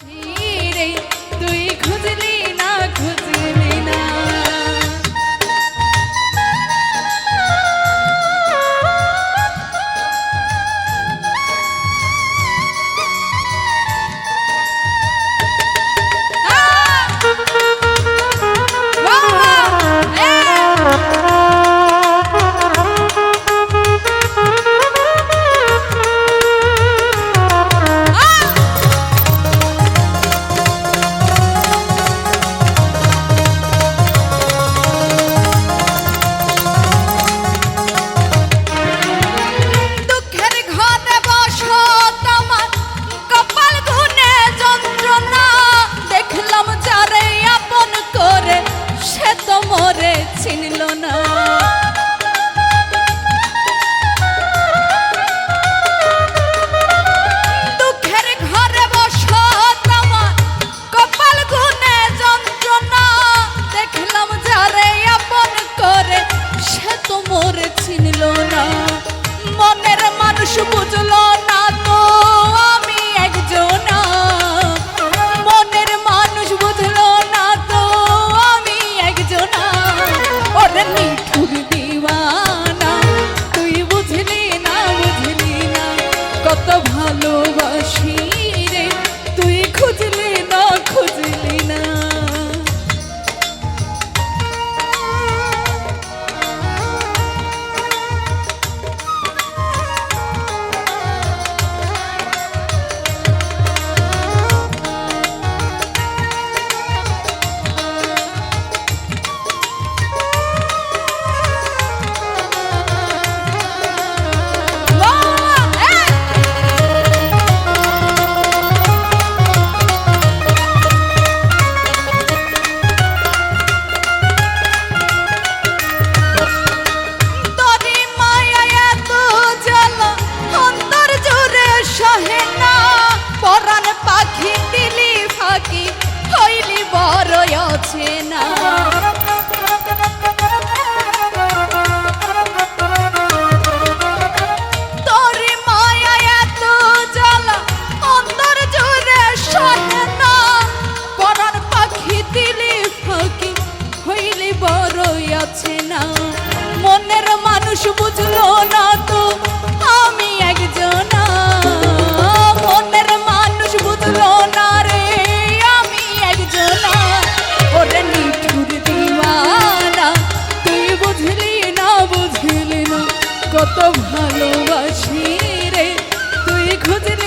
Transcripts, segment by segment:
See সে তো মরে চিনল না। না তো, আমি একজন মানুষ না রে, আমি একজন বুঝলি না বুঝলি না, কত ভালোবাসি রে। তুই খুঁজলি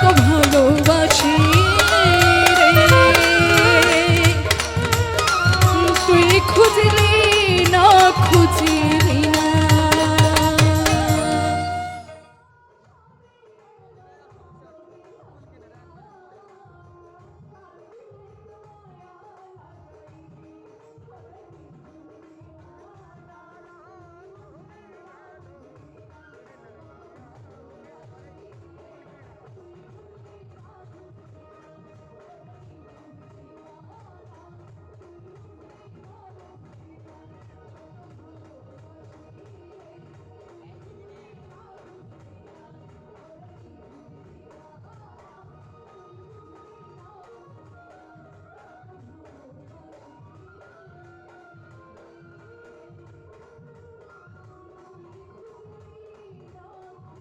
কত ভালোবাসি